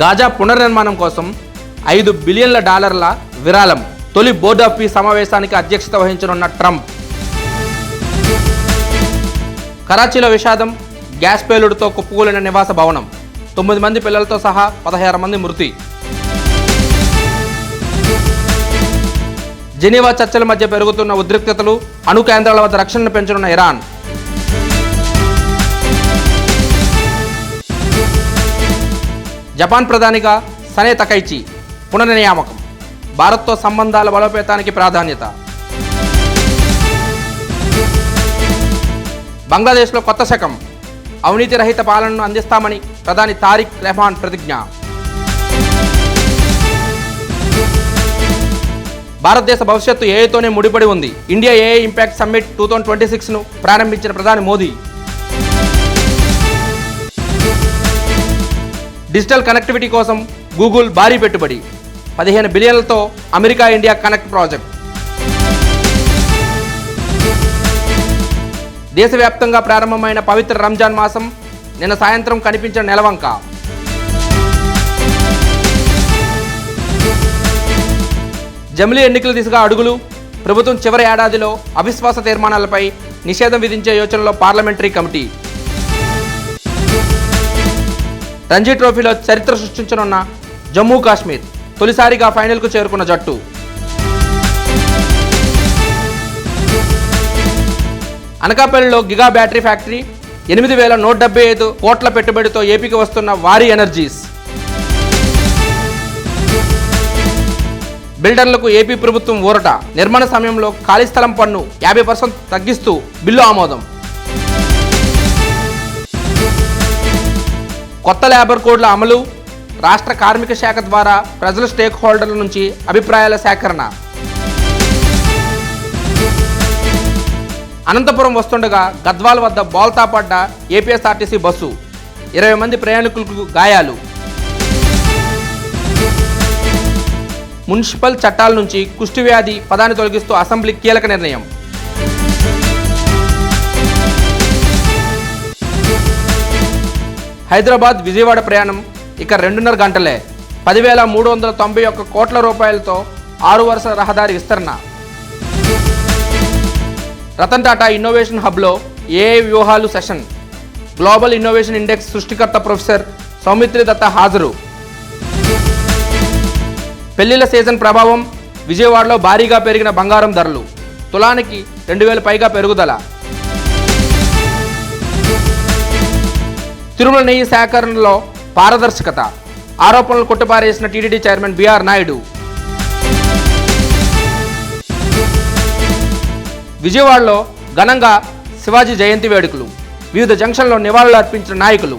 Gaza పునర్నిర్మాణం కోసం ఐదు బిలియన్ల డాలర్ల విరాళం తొలి బోర్డ్ ఆఫ్ పీస్ సమావేశానికి అధ్యక్షత వహించనున్న ట్రంప్. కరాచీలో విషాదం గ్యాస్ పేలుడుతో కుప్పకూలిన నివాస భవనం తొమ్మిది మంది పిల్లలతో సహా పదహారు మంది మృతి. జెనీవా చర్చల మధ్య పెరుగుతున్న ఉద్రిక్తతలు అణు కేంద్రాల వద్ద రక్షణను పెంచనున్న ఇరాన్. జపాన్ ప్రధానిగా సనే తకైచి పునర్నియామకం. భారత్తో సంబంధాల బలోపేతానికి ప్రాధాన్యత. బంగ్లాదేశ్లో కొత్త శకం. అవినీతి రహిత పాలనను అందిస్తామని ప్రధాని తారిక్ రెహమాన్ ప్రతిజ్ఞ. భారతదేశ భవిష్యత్తు ఏఐతోనే ముడిపడి ఉంది. India AI impact summit two thousand twenty సిక్స్ను ప్రారంభించిన ప్రధాని మోదీ. డిజిటల్ కనెక్టివిటీ కోసం గూగుల్ భారీ పెట్టుబడి. పదిహేను బిలియన్లతో అమెరికా ఇండియా కనెక్ట్ ప్రాజెక్ట్. దేశవ్యాప్తంగా ప్రారంభమైన పవిత్ర రంజాన్ మాసం నిన్న సాయంత్రం కనిపించిన నెలవంక. జమిలీ ఎన్నికల దిశగా అడుగులు ప్రభుత్వం చివరి ఏడాదిలో అవిశ్వాస తీర్మానాలపై నిషేధం విధించే యోచనలో పార్లమెంటరీ కమిటీ. రంజీ ట్రోఫీలో చరిత్ర సృష్టించనున్న జమ్మూ కాశ్మీర్ తొలిసారిగా ఫైనల్కు చేరుకున్న జట్టు. అనకాపల్లిలో గిగా బ్యాటరీ ఫ్యాక్టరీ ఎనిమిది వేల నూట డెబ్బై ఐదు కోట్ల పెట్టుబడితో ఏపీకి వస్తున్న వారి ఎనర్జీస్. బిల్డర్లకు ఏపీ ప్రభుత్వం ఊరట. నిర్మాణ సమయంలో ఖాళీ స్థలం పన్ను యాభై పర్సెంట్ తగ్గిస్తూ బిల్లు ఆమోదం. కొత్త లేబర్ కోడ్ల అమలు రాష్ట్ర కార్మిక శాఖ ద్వారా ప్రజల స్టేక్ హోల్డర్ల నుంచి అభిప్రాయాల సేకరణ. అనంతపురం వస్తుండగా గద్వాల వద్ద బోల్తా పడ్డ ఏపీఎస్ఆర్టీసీ బస్సు ఇరవై మంది ప్రయాణికులకు గాయాలు. మున్సిపల్ చట్టాల నుంచి కుష్టి వ్యాధి పదాన్ని తొలగిస్తూ అసెంబ్లీ కీలక నిర్ణయం. హైదరాబాద్ విజయవాడ ప్రయాణం ఇక రెండున్నర గంటలే. పదివేల మూడు వందల తొంభై ఒక్క కోట్ల రూపాయలతో ఆరు వరుస రహదారి విస్తరణ. రతన్ టాటా ఇన్నోవేషన్ హబ్లో ఏ వ్యూహాలు సెషన్. గ్లోబల్ ఇన్నోవేషన్ ఇండెక్స్ సృష్టికర్త ప్రొఫెసర్ సౌమిత్రి దత్త హాజరు. పెళ్ళిళ్ళ సీజన్ ప్రభావం విజయవాడలో భారీగా పెరిగిన బంగారం ధరలు. తులానికి రెండు వేల పైగా పెరుగుదల. తిరుమల నెయ్యి సేకరణలో పారదర్శకత. ఆరోపణలు కొట్టిపారేసిన టీటీడీ చైర్మన్ బిఆర్ నాయుడు. విజయవాడలో ఘనంగా శివాజీ జయంతి వేడుకలు. వివిధ జంక్షన్లో నివాళులు అర్పించిన నాయకులు.